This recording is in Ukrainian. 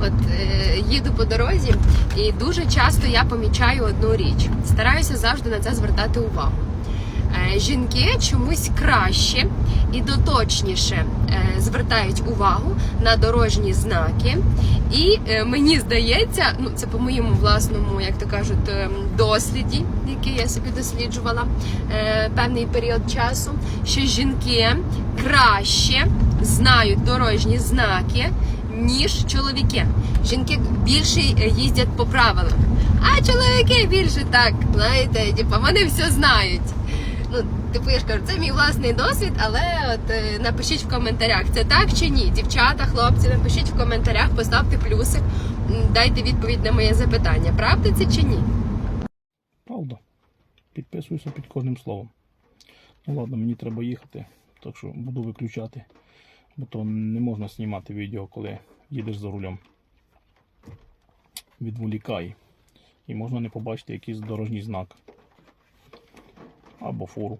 От е, їду по дорозі, і дуже часто я помічаю одну річ. Стараюся завжди на це звертати увагу. Е, жінки чомусь краще і доточніше е, звертають увагу на дорожні знаки. І е, мені здається, ну це по моєму власному, як то кажуть, ем, досліді, який я собі досліджувала е, певний період часу, що жінки краще знають дорожні знаки, ніж чоловіки. Жінки більше їздять по правилам, а чоловіки більше так, знаєте, типу, вони все знають. Ну, типу, я ж кажу, це мій власний досвід, але от е, напишіть в коментарях, це так чи ні. Дівчата, хлопці, напишіть в коментарях, поставте плюсик, дайте відповідь на моє запитання. Правда це чи ні? Правда. Підписуюся під кожним словом. Ну ладно, мені треба їхати, так що буду виключати. Бо то не можна знімати відео, коли їдеш за рулем. Відволікає. І можна не побачити якийсь дорожній знак. Або фуру.